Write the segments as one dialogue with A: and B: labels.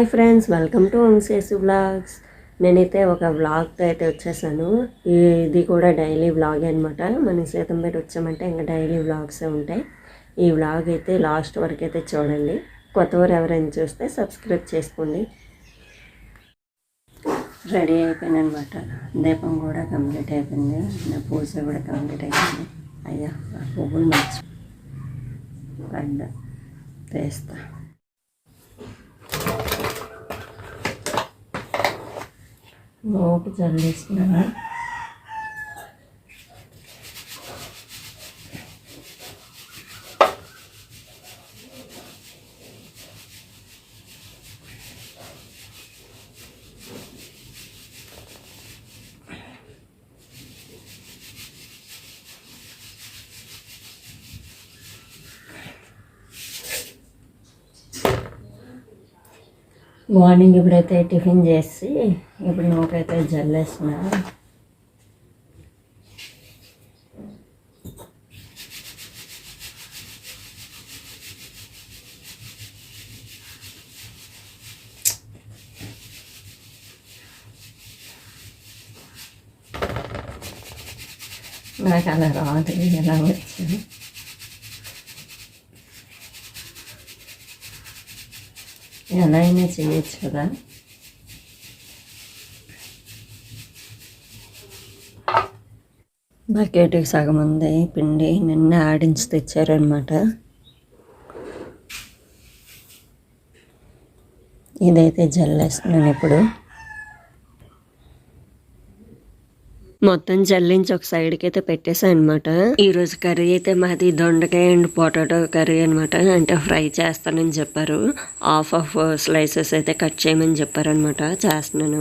A: Hi friends welcome to Vamshesu vlogs. నేనైతే ఒక వ్లాగ్తో అయితే వచ్చేసాను. ఇది కూడా డైలీ వ్లాగ్ అనమాట మనం సీతంపేట వచ్చామంటే ఇంకా డైలీ వ్లాగ్సే ఉంటాయి. ఈ వ్లాగ్ అయితే లాస్ట్ వరకు అయితే చూడండి. కొత్తవారు ఎవరైనా చూస్తే సబ్స్క్రైబ్ చేసుకోండి. రెడీ అయిపోయాను అనమాట దీపం కూడా కంప్లీట్ అయిపోయింది. నా పూజ కూడా కంప్లీట్ అయిపోయింది. అయ్యా పువ్వులు మర్చి. పడ్డా లోపు చల్లేసుకున్నాను మార్నింగ్ ఇప్పుడైతే టిఫిన్ చేసి ఇప్పుడు నోకైతే జల్లేస్తున్నా. నాకు అలా రాదు ఎలా వచ్చింది? ఎలా అయినా చేయొచ్చు కదా? బకెట్కి సగం ఉంది పిండి నిన్న ఆడించి తెచ్చారనమాట ఇదైతే జల్లేస్తున్నాను ఇప్పుడు. మొత్తం జల్లించి ఒక సైడ్కి అయితే పెట్టేసాను అనమాట ఈరోజు కర్రీ అయితే మాది దొండకాయ అండ్ పొటాటో కర్రీ అనమాట అంటే ఫ్రై చేస్తానని చెప్పారు. హాఫ్ ఆఫ్ స్లైసెస్ అయితే కట్ చేయమని చెప్పారు అనమాట చేస్తున్నాను.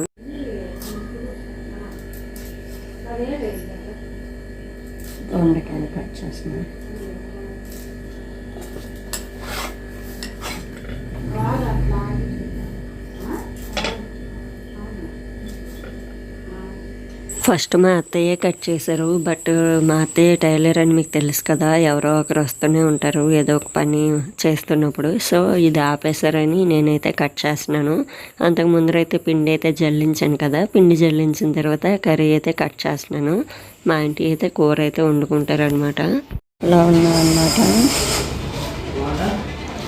A: దొండకాయలు కట్ చేస్తున్నాను. ఫస్ట్ మా అత్తయ్య కట్ చేశారు బట్ మా అత్తయ్య టైలర్ అని మీకు తెలుసు కదా ఎవరో ఒకరు వస్తూనే ఉంటారు ఏదో ఒక పని చేస్తున్నప్పుడు. సో ఇది ఆపేశారని నేనైతే కట్ చేస్తున్నాను. అంతకు ముందరైతే పిండి అయితే జల్లించాను కదా పిండి జల్లించిన తర్వాత కర్రీ అయితే కట్ చేస్తున్నాను. మా ఇంటి అయితే కూర అయితే వండుకుంటారు అనమాట ఇలా ఉన్నా అనమాట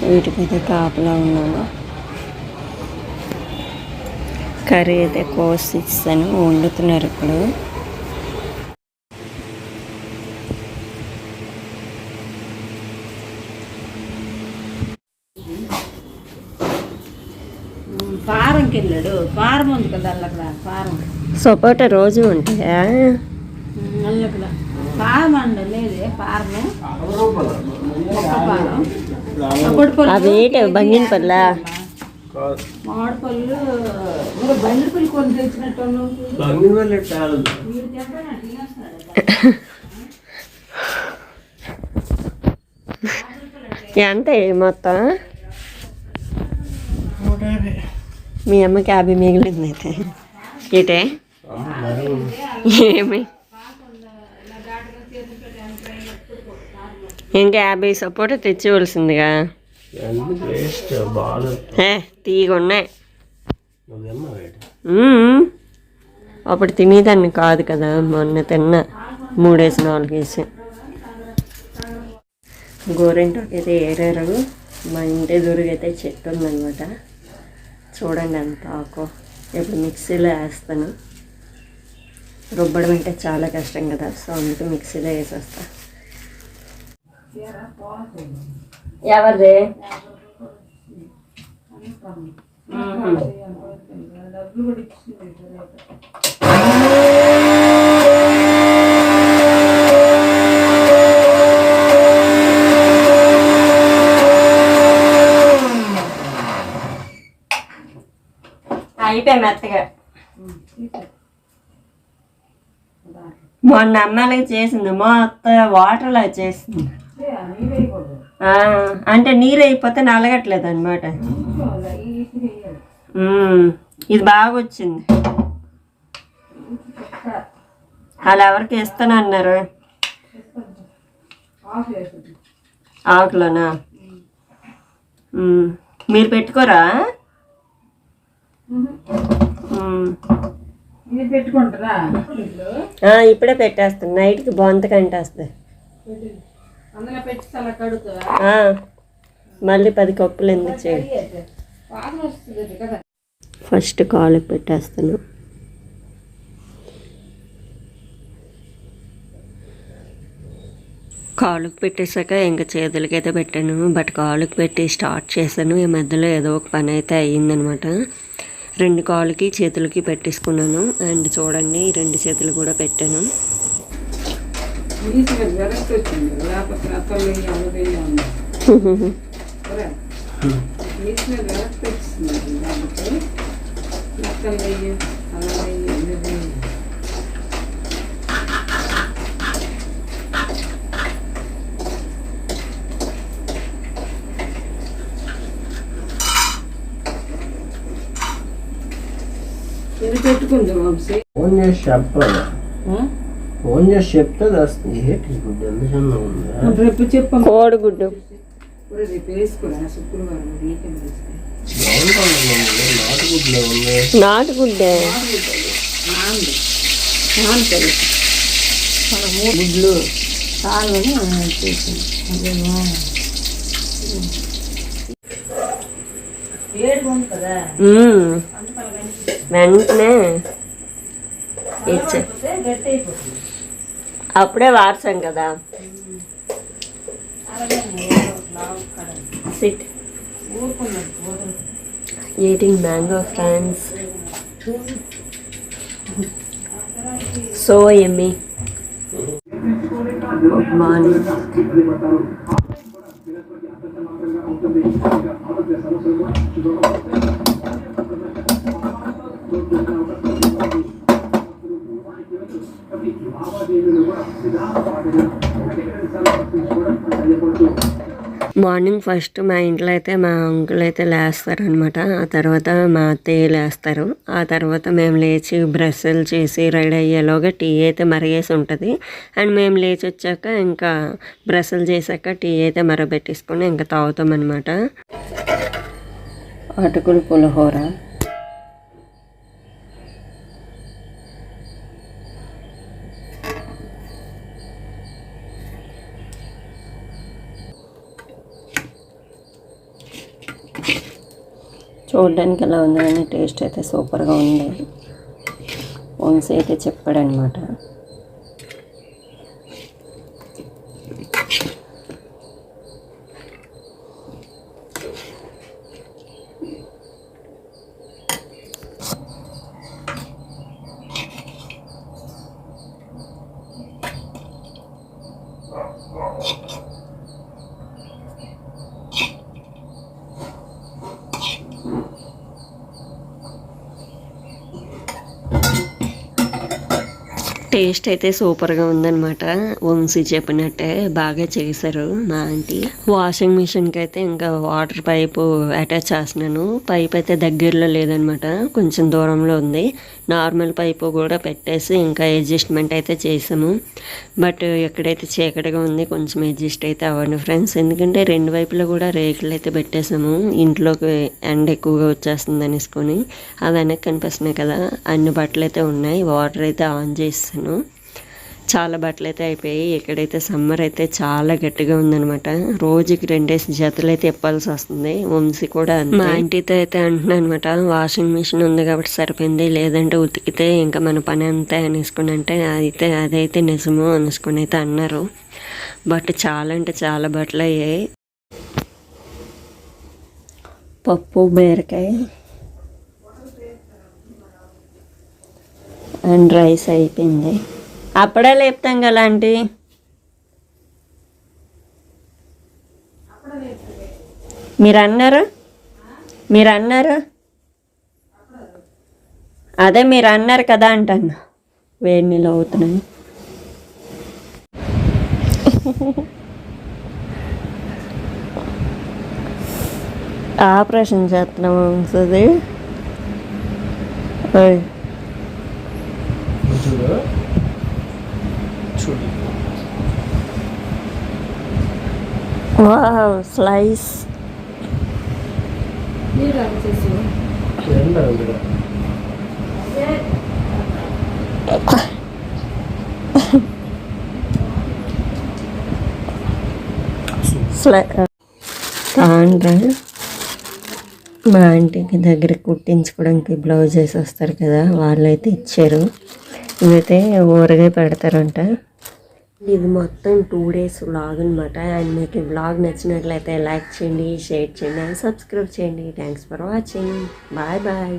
A: వీటికైతే కాపలా ఉన్నాను. కర్రీ అయితే కోసి ఇస్తాను వండుతున్నారు ఇప్పుడు.
B: ఫారంకి వెళ్ళాడు ఫారం ఉంది కదా అల్లక్కడ ఫారం.
A: సపోటా రోజు ఉంటాయా
B: ఫారం అండి లేదే ఫారము.
A: అవి ఏంటి బంగిన పల్ల
B: ఇంకా తెచ్చినట్టు
A: ఎంత మొత్తం? మీ అమ్మకి యాభై మిగిలింది అయితే. ఇటే? ఏమి? ఇంకా యాభై సపోటా తెచ్చివలసిందిగా అప్పుడు తినేదాన్ని కాదు కదా మొన్న తిన్నా. మూడేసి నాలుగేసి. గోరింటాకు అయితే ఏరారు మా ఇంటి ఎదురుగైతే చెట్టు ఉందనమాట చూడండి ఎంత ఆకు. ఇప్పుడు మిక్సీలో వేస్తాను. రుబ్బడం అంటే చాలా కష్టం కదా సో అందుకే మిక్సీలో వేసేస్తా. ఎవరిది? అయిపోయి మెత్తగా. మొన్న అమ్మాయిలకి చేసింది. మొత్తం వాటర్లో చేసింది. అంటే నీరు అయిపోతే నలగట్లేదు అనమాట ఇది బాగా వచ్చింది వాళ్ళు ఎవరికి ఇస్తానన్నారు? ఆకులోనా. మీరు పెట్టుకోరా?
B: పెట్టుకుంటారా?
A: ఇప్పుడే పెట్టేస్తాను. నైట్కి బొంత కంటేస్తుంది మళ్ళీ పది కప్పులు ఎందుకు చేయండి ఫస్ట్ కాలుకి పెట్టేస్తాను. కాలుకి పెట్టేశాక ఇంకా చేతులకి అయితే పెట్టాను. బట్ కాలుకి పెట్టి స్టార్ట్ చేశాను. ఈ మధ్యలో ఏదో ఒక పని అయితే అయ్యిందనమాట. రెండు కాలుకి చేతులకి పెట్టేసుకున్నాను. అండ్ చూడండి రెండు చేతులు కూడా పెట్టాను.
B: నీట్గా వెనక్కి వచ్చింది లేకపోతే అత్తలు వెయ్యి అవ్వ వెయ్యి ఉంది నీట్గా వెనక్కి వచ్చింది కాబట్టి అత్తలు వెయ్యి అలా వెయ్యి ఇలా వెయ్యి ఇది పెట్టుకుంది వంశీ
C: ఫోన్ చేసి చెప్పాలి ఫోన్ చేసి చెప్తే వస్తుంది ఏంటి ఇప్పుడు ఎంత చిన్న ఉందా
B: రేపు చెప్పాం
A: కోడిగుడ్డు.
B: ఇప్పుడు రేపు వేసుకురా శుక్రవారం వీకెండ్ వేసుకురా
C: బాగుంటుంది నాటుగుడ్లో ఉంది.
A: నాటుగుడ్డే
B: నాంది మన గుడ్లు.
A: వెంటనే అప్పుడే వార్చాం కదా సిట్
B: ఊరుకున్నది వదలు
A: ఈటింగ్ మ్యాంగో ఫ్రాన్స్ సో ఎమ్మి గుడ్ మార్నింగ్ మార్నింగ్ ఫస్ట్ మా ఇంట్లో అయితే మా అంకుల్ అయితే లేస్తారు అనమాట ఆ తర్వాత మా అత్తయ్య లేస్తారు. ఆ తర్వాత మేము లేచి బ్రష్లు చేసి రెడీ అయ్యేలోగా టీ అయితే మరిగేసి ఉంటుంది. అండ్ మేము లేచి వచ్చాక ఇంకా బ్రష్లు చేశాక టీ అయితే మరబెట్టేసుకొని ఇంకా తాగుతాం అనమాట అటుకులు పులిహోర. చూడడానికి ఎలా ఉంది కానీ టేస్ట్ అయితే సూపర్గా ఉంది. వంశీ అయితే చెప్పాడనమాట టేస్ట్ అయితే సూపర్గా ఉందన్నమాట. వంశీ చెప్పినట్టే బాగా చేశారు మా ఆంటీ. వాషింగ్ మిషన్కి అయితే ఇంకా వాటర్ పైపు అటాచ్ చేస్తున్నాను. పైప్ అయితే దగ్గరలో లేదనమాట కొంచెం దూరంలో ఉంది. నార్మల్ పైపు కూడా పెట్టేసి ఇంకా అడ్జస్ట్మెంట్ అయితే చేసాము. బట్ ఎక్కడైతే చీకటిగా ఉంది కొంచెం అడ్జస్ట్ అయితే అవ్వండి ఫ్రెండ్స్. ఎందుకంటే రెండు వైపులో కూడా రేకులు అయితే పెట్టేసాము. ఇంట్లోకి ఎండ ఎక్కువగా వచ్చేస్తుంది అనేసుకొని. అవి వెనక్కి కనిపిస్తున్నాయి కదా. అన్ని బట్టలు అయితే ఉన్నాయి. వాటర్ అయితే ఆన్ చేస్తాను చాలా బట్టలు అయితే అయిపోయాయి. ఇక్కడైతే సమ్మర్ అయితే చాలా గట్టిగా ఉందనమాట రోజుకి రెండేసి జతలు అయితే ఇప్పాల్సి వస్తుంది. వంశీ కూడా మా ఇంటితో అయితే అంటున్నాను అనమాట వాషింగ్ మిషన్ ఉంది కాబట్టి సరిపోయింది లేదంటే ఉతికితే ఇంకా మన పని అంతా అనేసుకుని అంటే అయితే అదైతే నిజము అనేసుకుని అయితే అన్నారు. బట్ చాలా అంటే చాలా బట్టలు అయ్యాయి పప్పు బీరకాయ అండ్ రైస్ అయిపోయింది. అప్పుడే లేపుతాం కదా ఆంటీ? మీరు అన్నారు మీరు అన్నారు అదే మీరు అన్నారు కదా అంటాను. వేడి నీళ్ళు అవుతున్నాను ఆపరేషన్ చేస్తున్నాం వస్తుంది
C: చూడు. చూడు. Wow
A: slice. మా ఆంటీకి దగ్గర కుట్టించుకోవడానికి బ్లౌజెస్ వస్తారు కదా వాళ్ళైతే ఇచ్చారు. ఇవైతే ఊరగా పెడతారంట. ఇది మొత్తం టూ డేస్ వ్లాగ్ అనమాట అండ్ మీకు ఈ వ్లాగ్ నచ్చినట్లయితే లైక్ చేయండి షేర్ చేయండి అండ్ సబ్స్క్రైబ్ చేయండి. Thanks for watching bye bye